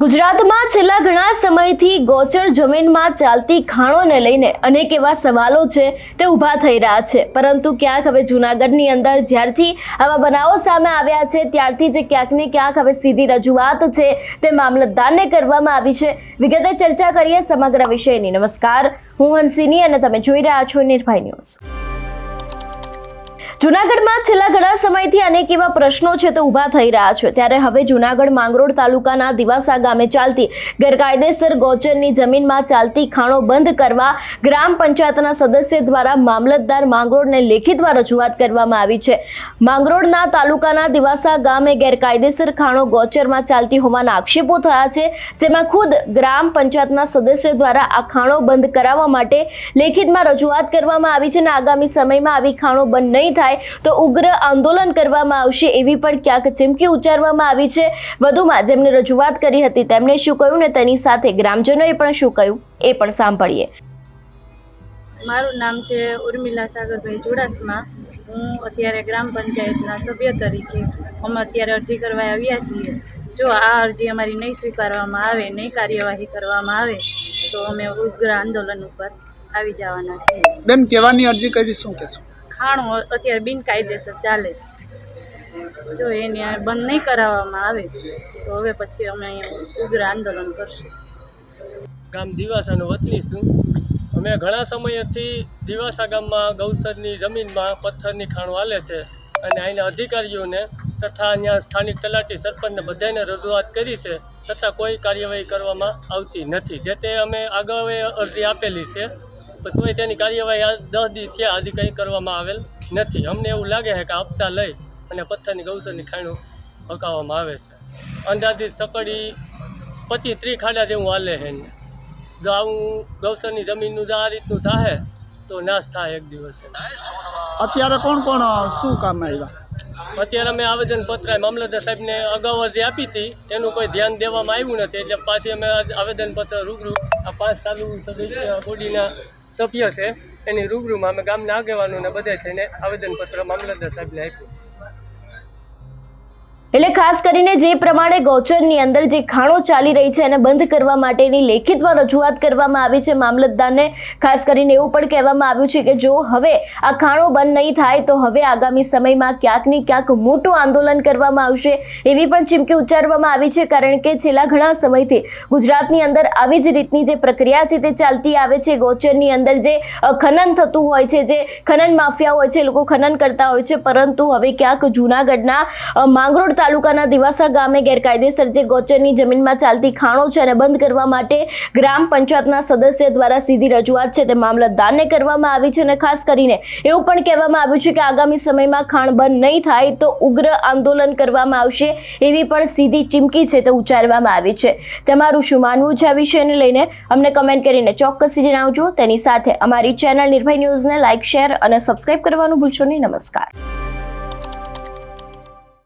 ગુજરાતમાં છેલ્લા ઘણા સમયથી ગોચર જમીનમાં ચાલતી ખાણોને લઈને અનેક એવા સવાલો છે તે ઊભા થઈ રહ્યા છે. પરંતુ ક્યાંક હવે જૂનાગઢની અંદર જ્યારથી આવા બનાવો સામે આવ્યા છે, ત્યારથી જે ક્યાંક ને ક્યાંક હવે સીધી રજૂઆત છે તે મામલતદારને કરવામાં આવી છે. વિગતે ચર્ચા કરીએ સમગ્ર વિષયની. નમસ્કાર, હું હંસિની અને તમે જોઈ રહ્યા છો નિર્ભય ન્યૂઝ. જુનાગઢમાં છેલ્લા ઘણા સમયથી અનેક એવા પ્રશ્નો છે તે ઊભા થઈ રહ્યા છે. ત્યારે હવે જૂનાગઢ માંગરોળ તાલુકાના દિવાસા ગામે ચાલતી ગેરકાયદેસર ગૌચરની જમીનમાં ચાલતી ખાણો બંધ કરવા ગ્રામ પંચાયતના સદસ્ય દ્વારા મામલતદાર માંગરોળને લેખિતમાં રજૂઆત કરવામાં આવી છે. માંગરોળના તાલુકાના દિવાસા ગામે ગેરકાયદેસર ખાણો ગોચરમાં ચાલતી હોવાના આક્ષેપો થયા છે, જેમાં ખુદ ગ્રામ પંચાયતના સદસ્ય દ્વારા આ ખાણો બંધ કરાવવા માટે લેખિતમાં રજૂઆત કરવામાં આવી છે અને આગામી સમયમાં આવી ખાણો બંધ નહીં થાય તો ઉગ્ર આંદોલન કરવામાં આવશે એવી પણ ક્યાંક ચીમકી ઉચ્ચારવામાં આવી છે. વધુમાં જેમને રજૂઆત કરી હતી તેમણે શું કહ્યું ને તેની સાથે ગ્રામજનોએ પણ શું કહ્યું એ પણ સાંભળીએ. મારું નામ છે ઉર્મિલા સાગરભાઈ ચુડાસમા. હું અત્યારે ગ્રામ પંચાયતના સભ્ય તરીકે અમે અત્યારે અરજી કરવા આવ્યા છીએ. જો આ અરજી અમારી નહીં સ્વીકારવામાં આવે નહીં કાર્યવાહી કરવામાં આવે તો અમે ઉગ્ર આંદોલન ઉપર આવી જવાના છીએ. બેન કહેવાની અરજી કરી શું કહેશો? ખાણું અત્યારે બિનકાયદેસર ચાલે છે. જો એ ન્યાય બંધ નહીં કરાવવામાં આવે, તો હવે પછી અમે ઉગ્ર આંદોલન કરશું. ગામ દિવાસાનું વતની છું. અમે ઘણા સમયથી દિવાસા ગામમાં ગૌસરની જમીનમાં પથ્થરની ખાણો હાલે છે અને અહીંના અધિકારીઓને તથા અહીંયા સ્થાનિક તલાટી સરપંચને બધાને રજૂઆત કરી છે છતાં કોઈ કાર્યવાહી કરવામાં આવતી નથી. જે તે અમે અગાઉ અરજી આપેલી છે, પણ તોય તેની કાર્યવાહી દસ દી થયા, હજી કંઈ કરવામાં આવેલ નથી. અમને એવું લાગે છે કે હપ્તા લઈ અને પથ્થરની ગૌસરની ખાણો હકાવવામાં આવે છે. અંદાજિત સકડી પચીસ ત્રીસ ખાડા જેવું હાલે છે. જો આવું ગૌસરની જમીનનું જો આ રીતનું થાય તો નાશ થાય એક દિવસે. અત્યારે કોણ કોણ શું કામ આવ્યા? અત્યારે અમે આવેદનપત્ર મામલતદાર સાહેબને અગાઉ અરજી આપી હતી. એનું કોઈ ધ્યાન દેવામાં આવ્યું નથી. એટલે પાછી અમે આવેદન આવેદનપત્ર રૂબરૂ આ પાંચ ચાલુ સદસ્ય બોડીના સભ્ય છે. એની રૂબરૂમાં અમે ગામના આગેવાનોને બધે છે ને આવેદનપત્ર મામલતદાર સાહેબને આપ્યું. એટલે ખાસ કરીને જે પ્રમાણે ગૌચરની અંદર જે ખાણો ચાલી રહી છે એને બંધ કરવા માટેની લેખિતમાં રજૂઆત કરવામાં આવી છે. મામલતદારને ખાસ કરીને એવું પણ કહેવામાં આવ્યું છે કે જો હવે આ ખાણો બંધ નહીં થાય તો હવે આગામી સમયમાં ક્યાંક ને ક્યાંક મોટું આંદોલન કરવામાં આવશે એવી પણ ચીમકી ઉચ્ચારવામાં આવી છે. કારણ કે છેલ્લા ઘણા સમયથી ગુજરાતની અંદર આવી જ રીતની જે પ્રક્રિયા છે તે ચાલતી આવે છે. ગૌચરની અંદર જે ખનન થતું હોય છે, જે ખનન માફિયા હોય છે લોકો ખનન કરતા હોય છે. પરંતુ હવે ક્યાંક જૂનાગઢના માંગરોળ તાલુકાના દિવાસા ગામે ગેરકાયદેસર જે ગોચરની જમીનમાં ચાલતી ખાણો છે અને બંધ કરવા માટે ગ્રામ પંચાયતના સદસ્ય દ્વારા સીધી રજૂઆત છે તે મામલતદારને કરવામાં આવી છે અને ખાસ કરીને એવું પણ કહેવામાં આવ્યું છે કે આગામી સમયમાં ખાણ બંધ નહીં થાય તો ઉગ્ર આંદોલન કરવામાં આવશે એવી પણ સીધી ચીમકી છે તે ઉચ્ચારવામાં આવી છે. તમારું શું માનવું છે આ વિષયને લઈને? અમને કમેન્ટ કરીને ચોક્કસથી જણાવજો. તેની સાથે અમારી ચેનલ નિર્ભય ન્યૂઝને લાઇક શેર અને સબસ્ક્રાઇબ કરવાનું ભૂલશો નહીં. નમસ્કાર.